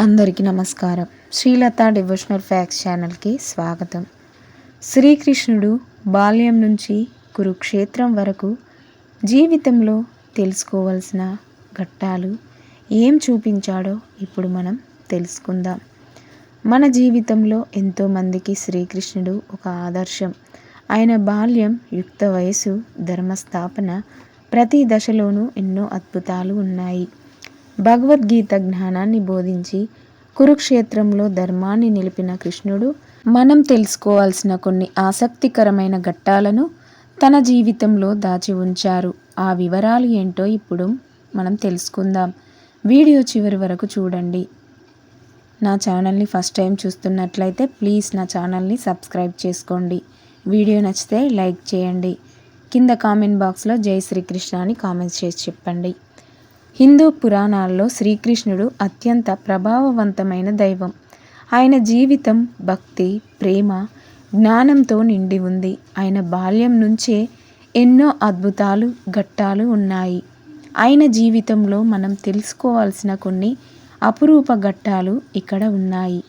అందరికీ నమస్కారం. Srilatha devotional fax ఛానల్కి స్వాగతం. శ్రీకృష్ణుడు బాల్యం నుంచి కురుక్షేత్రం వరకు జీవితంలో తెలుసుకోవాల్సిన ఘట్టాలు ఏం చూపించాడో ఇప్పుడు మనం తెలుసుకుందాం. మన జీవితంలో ఎంతోమందికి శ్రీకృష్ణుడు ఒక ఆదర్శం. ఆయన బాల్యం యుక్త వయసు ధర్మస్థాపన ప్రతి దశలోనూ ఎన్నో అద్భుతాలు ఉన్నాయి. భగవద్గీత జ్ఞానాన్ని బోధించి కురుక్షేత్రంలో ధర్మాన్ని నిలిపిన కృష్ణుడు మనం తెలుసుకోవాల్సిన కొన్ని ఆసక్తికరమైన ఘట్టాలను తన జీవితంలో దాచి ఉంచారు. ఆ వివరాలు ఏంటో ఇప్పుడు మనం తెలుసుకుందాం. వీడియో చివరి వరకు చూడండి. నా ఛానల్ని ఫస్ట్ టైం చూస్తున్నట్లయితే ప్లీజ్ నా ఛానల్ని సబ్స్క్రైబ్ చేసుకోండి. వీడియో నచ్చితే లైక్ చేయండి. కింద కామెంట్ బాక్స్లో జై శ్రీకృష్ణ అని కామెంట్స్ చేసి చెప్పండి. హిందూ పురాణాల్లో శ్రీకృష్ణుడు అత్యంత ప్రభావవంతమైన దైవం. ఆయన జీవితం భక్తి ప్రేమ జ్ఞానంతో నిండి ఉంది. ఆయన బాల్యం నుంచే ఎన్నో అద్భుతాలు ఘట్టాలు ఉన్నాయి. ఆయన జీవితంలో మనం తెలుసుకోవాల్సిన కొన్ని అపురూప ఘట్టాలు ఇక్కడ ఉన్నాయి.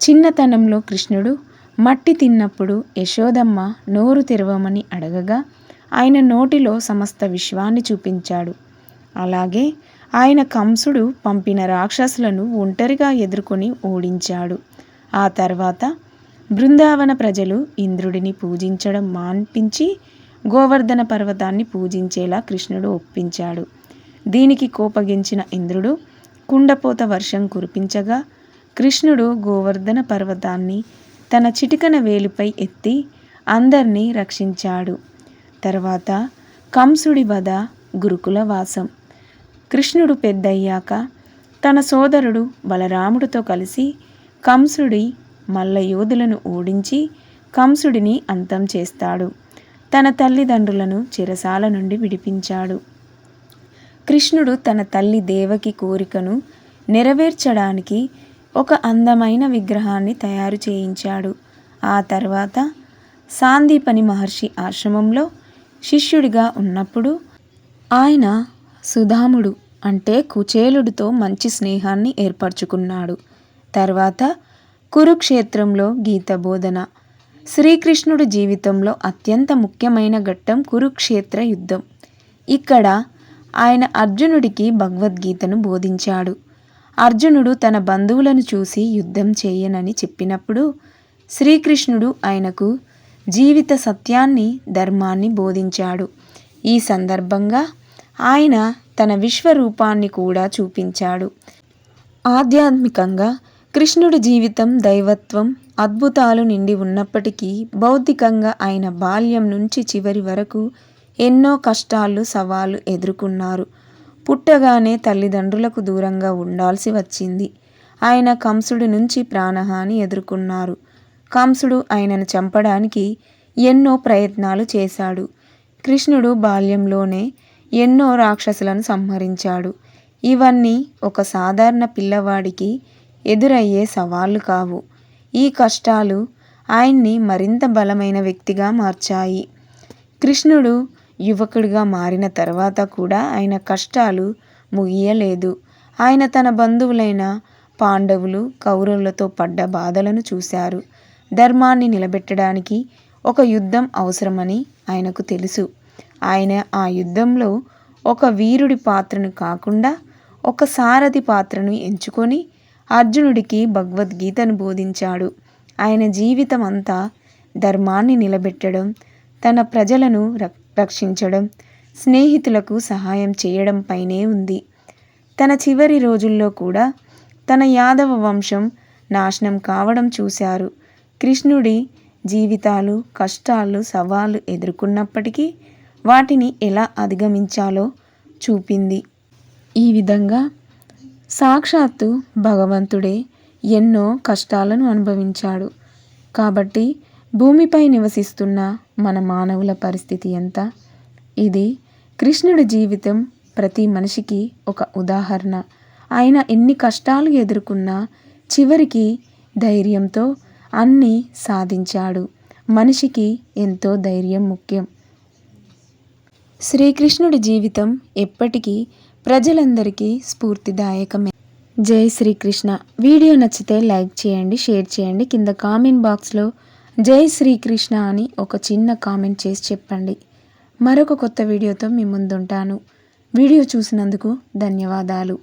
చిన్నతనంలో కృష్ణుడు మట్టి తిన్నప్పుడు యశోదమ్మ నోరు తెరవమని అడగగా ఆయన నోటిలో సమస్త విశ్వాన్ని చూపించాడు. అలాగే ఆయన కంసుడు పంపిన రాక్షసులను ఒంటరిగా ఎదుర్కొని ఓడించాడు. ఆ తర్వాత బృందావన ప్రజలు ఇంద్రుడిని పూజించడం మాన్పించి గోవర్ధన పర్వతాన్ని పూజించేలా కృష్ణుడు ఒప్పించాడు. దీనికి కోపగించిన ఇంద్రుడు కుండపోత వర్షం కురిపించగా కృష్ణుడు గోవర్ధన పర్వతాన్ని తన చిటికన వేలిపై ఎత్తి అందర్నీ రక్షించాడు. తర్వాత కంసుడి వధ గురుకుల వాసం. కృష్ణుడు పెద్దయ్యాక తన సోదరుడు బలరాముడితో కలిసి కంసుడి మల్లయోధులను ఓడించి కంసుడిని అంతం చేస్తాడు. తన తల్లిదండ్రులను చిరసాల నుండి విడిపించాడు. కృష్ణుడు తన తల్లి దేవకి కోరికను నెరవేర్చడానికి ఒక అందమైన విగ్రహాన్ని తయారు చేయించాడు. ఆ తర్వాత సాందీపని మహర్షి ఆశ్రమంలో శిష్యుడిగా ఉన్నప్పుడు ఆయన సుధాముడు అంటే కుచేలుడితో మంచి స్నేహాన్ని ఏర్పరచుకున్నాడు. తర్వాత కురుక్షేత్రంలో గీత బోధన శ్రీకృష్ణుడి జీవితంలో అత్యంత ముఖ్యమైన ఘట్టం కురుక్షేత్ర యుద్ధం. ఇక్కడ ఆయన అర్జునుడికి భగవద్గీతను బోధించాడు. అర్జునుడు తన బంధువులను చూసి యుద్ధం చేయనని చెప్పినప్పుడు శ్రీకృష్ణుడు ఆయనకు జీవిత సత్యాన్ని ధర్మాన్ని బోధించాడు. ఈ సందర్భంగా ఆయన తన విశ్వరూపాన్ని కూడా చూపించాడు. ఆధ్యాత్మికంగా కృష్ణుడి జీవితం దైవత్వం అద్భుతాలు నిండి ఉన్నప్పటికీ భౌతికంగా ఆయన బాల్యం నుంచి చివరి వరకు ఎన్నో కష్టాలు సవాళ్ళు ఎదుర్కొన్నారు. పుట్టగానే తల్లిదండ్రులకు దూరంగా ఉండాల్సి వచ్చింది. ఆయన కంసుడి నుంచి ప్రాణహాని ఎదుర్కొన్నారు. కంసుడు ఆయనను చంపడానికి ఎన్నో ప్రయత్నాలు చేశాడు. కృష్ణుడు బాల్యంలోనే ఎన్నో రాక్షసులను సంహరించాడు. ఇవన్నీ ఒక సాధారణ పిల్లవాడికి ఎదురయ్యే సవాళ్ళు కావు. ఈ కష్టాలు ఆయన్ని మరింత బలమైన వ్యక్తిగా మార్చాయి. కృష్ణుడు యువకుడిగా మారిన తర్వాత కూడా ఆయన కష్టాలు ముగియలేదు. ఆయన తన బంధువులైన పాండవులు కౌరవులతో పడ్డ బాధలను చూశారు. ధర్మాన్ని నిలబెట్టడానికి ఒక యుద్ధం అవసరమని ఆయనకు తెలుసు. ఆయన ఆ యుద్ధంలో ఒక వీరుడి పాత్రను కాకుండా ఒక సారథి పాత్రను ఎంచుకొని అర్జునుడికి భగవద్గీతను బోధించాడు. ఆయన జీవితం అంతా ధర్మాన్ని నిలబెట్టడం తన ప్రజలను రక్షించడం స్నేహితులకు సహాయం చేయడం పైనే ఉంది. తన చివరి రోజుల్లో కూడా తన యాదవ వంశం నాశనం కావడం చూశారు. కృష్ణుడి జీవితాలు కష్టాలు సవాళ్ళు ఎదుర్కొన్నప్పటికీ వాటిని ఎలా అధిగమించాలో చూపింది. ఈ విధంగా సాక్షాత్తు భగవంతుడే ఎన్నో కష్టాలను అనుభవించాడు. కాబట్టి భూమిపై నివసిస్తున్న మన మానవుల పరిస్థితి ఎంత? ఇది కృష్ణుడి జీవితం ప్రతి మనిషికి ఒక ఉదాహరణ. ఆయన ఎన్ని కష్టాలు ఎదుర్కొన్నా చివరికి ధైర్యంతో అన్నీ సాధించాడు. మనిషికి ఎంతో ధైర్యం ముఖ్యం. శ్రీకృష్ణుడి జీవితం ఎప్పటికీ ప్రజలందరికీ స్ఫూర్తిదాయకమే. జై శ్రీకృష్ణ. వీడియో నచ్చితే లైక్ చేయండి షేర్ చేయండి. కింద కామెంట్ బాక్స్లో జై శ్రీకృష్ణ అని ఒక చిన్న కామెంట్ చేసి చెప్పండి. మరొక కొత్త వీడియోతో మీ ముందుంటాను. వీడియో చూసినందుకు ధన్యవాదాలు.